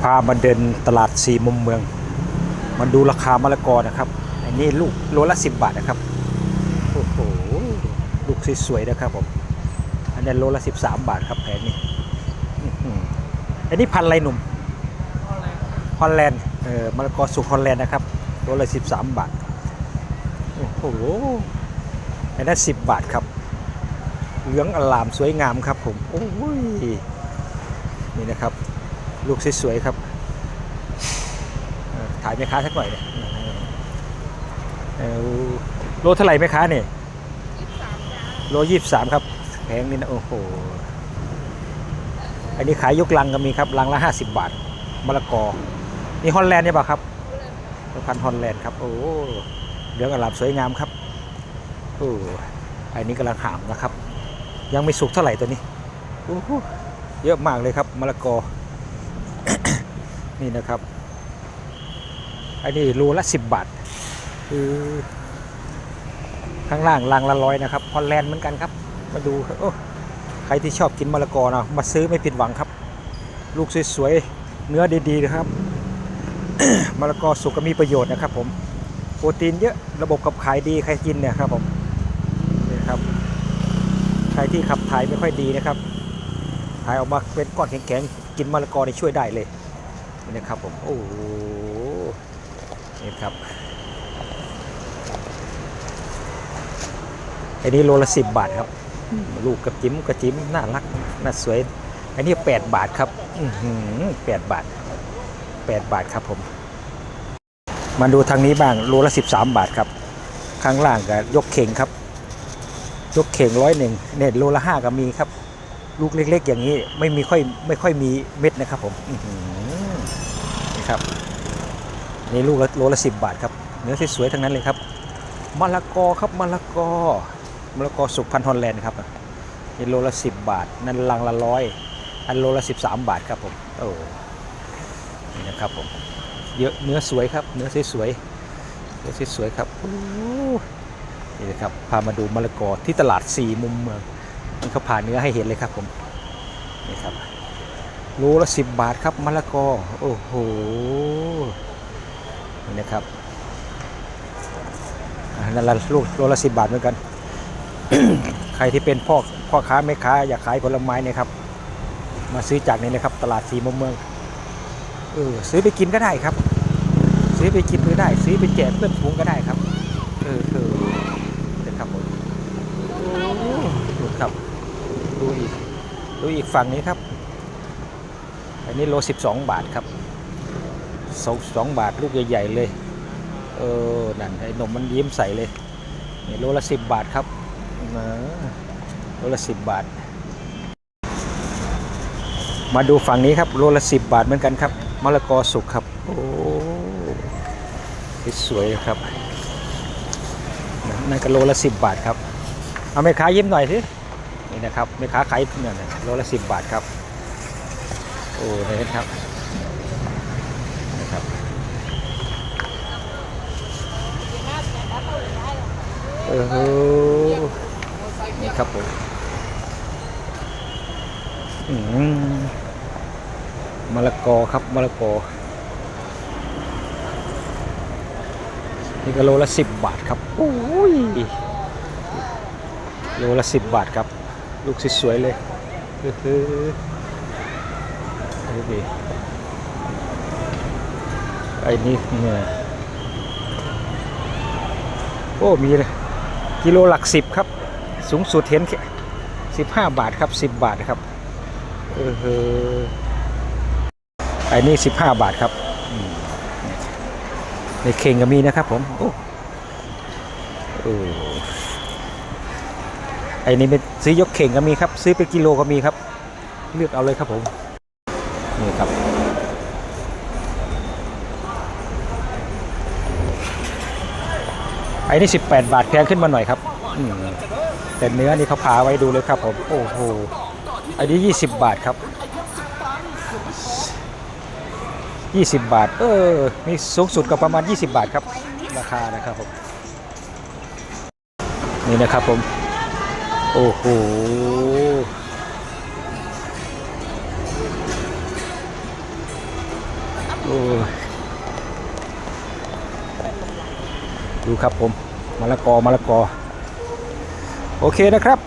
พามาเดินตลาดสี่มุมเมืองมันดูราคามะละกอนะครับ อันนี้ลูกโลละสิบบาทนะครับ โอ้โห ลูกสวยๆนะครับผม อันนี้โลละสิบสามบาทครับแผงนี้ อันนี้พันไรหนุ่ม ฮอลแลนด์ เออมะละกอสุกฮอลแลนด์นะครับ โลละสิบสามบาท โอ้โห อันนั้นสิบบาทครับ เหลืองอลามสวยงามครับผม โอ้ย นี่นะครับ ลูกสวยๆครับเอ่อถ่ายแม่ค้าสักหน่อยเนี่ยเอ่อโลเท่าไหร่แม่ค้าเนี่ยโลยี่สิบสามครับแพงนี่นะโอ้โหอันนี้ขายยกลังก็มีครับลังละห้าสิบบาทมะละกอนี่ฮอลแลนด์เนี่ยเปล่าครับพันธุ์ฮอลแลนด์ครับโอ้เหลืองอลามสวยงามครับโอ้อันนี้กำลังหามนะครับ ยังไม่สุกเท่าไหร่ตัวนี้โอ้โหเยอะมากเลยครับมะละกอ นี่นะครับ อันนี้โลละสิบบาท คือข้างล่างลังละร้อยนะครับ ฮอลแลนด์เหมือนกันครับ มาดูโอ้ใครที่ชอบกินมะละกอนะมาซื้อไม่ผิดหวังครับ ลูกสวยๆ เนื้อดีๆนะครับมะละกอสุกก็มีประโยชน์นะครับ ผม โปรตีนเยอะ ระบบขับถ่ายดี ใครกินเนี่ยครับผมนี่ครับ ใครที่ขับถ่ายไม่ค่อยดีนะครับ ถ่ายออกมาเป็นก้อนแข็งๆ กินมะละกอนี่ช่วยได้เลย นี่ครับผม โอ้โหนี่ครับอันนี้โลละสิบบาทครับ ลูกกระจิ้มกระจิ้มน่ารักน่าสวย อันนี้แปดบาทครับอือหือแปดบาทแปดบาทครับผม มาดูทางนี้บ้างโลละสิบสามบาทครับ ข้างล่างก็ยกเข่งครับ ยกเข่งร้อยหนึ่งเนี่ยโลละห้าก็มีครับ ลูกเล็ก ๆ อย่างนี้ไม่มีค่อยไม่ค่อยมีเม็ดนะครับผมอื นี่ครับนี่ลูกละโลละสิบบาทครับเนื้อสวยๆทั้งนั้นเลยครับมะละกอครับมะละกอมะละกอสุกพันธุ์ฮอลแลนด์ครับนี่โลละสิบบาท นั่นลังละร้อยอันโลละสิบสามบาทครับผมโอ้นี่นะครับผมเยอะเนื้อสวยครับ เนื้อสวยๆเนื้อสวยๆครับนี่นะครับพามาดูมะละกอที่ตลาดสี่มุมเมืองมันเขาผ่าเนื้อให้เห็นเลยครับผมนี่ครับ โลละสิบบาทครับมะละกอ โอ้โหนี่นะครับนั่นละลูกโลละสิบบาทเหมือนกัน ใครที่เป็นพ่อพ่อค้าแม่ค้าอยากขายผลไม้เนี่ยครับ มาซื้อจากนี้นะครับ ตลาดสีมุมเมืองเออซื้อไปกินก็ได้ครับ ซื้อไปกินก็ได้ ซื้อไปแจกเพื่อนฝูงก็ได้ครับเออเออนะครับผมดูครับดูอีกดูอีกฝั่งนี้ครับ อันนี้โลสิบาทครับสองสองบาทลูกใหญ่ๆเลย เออ นั่นไอ้นมมันยิ้มใส่เลยนี่โลละสิบบาทครับเออโลละสิบบาท มาดูฝั่งนี้ครับโลละสิบบาทเหมือนกันครับมะละกอสุกครับ โอ้สวยครับนั่นก็โลละสิบบาทครับ เอาแม่ค้ายิ้มหน่อยสินี่นะครับแม่ค้าขายเนี่ยโลละสิบบาทครับ โอ้นี่นะครับนะครับเออนี่ครับผมอืมมะละกอครับมะละกอนี่ก็โลละสิบบาทครับโอ้ยโลละสิบบาทครับ ลูกสวยๆเลยคือคือ ดูดิไอ้นี่เนี่ยโอ้มีเลยกิโลหลักสิบครับ สูงสุดเห็นแค่สิบห้าบาทครับสิบบาทครับเออเออไอ้นี่สิบห้าบาทครับในเข่งก็มีนะครับผมโอ้โอ้ไอ้นี่เป็นซื้อยกเข่งก็มีครับ ซื้อเป็นกิโลก็มีครับ เลือกเอาเลยครับผม นี่ครับ ไอ้นี่18 บาทแพงขึ้นมาหน่อยครับแต่เนื้อนี่เขาพาไว้ดูเลยครับผมโอ้โหไอ้นี่20 บาทครับ 20 บาท เออ มีสูงสุดก็ประมาณ 20 บาทครับ ราคานะครับผม นี่นะครับผม โอ้โห ดูครับผมมะละกอมะละกอ โอเคนะครับ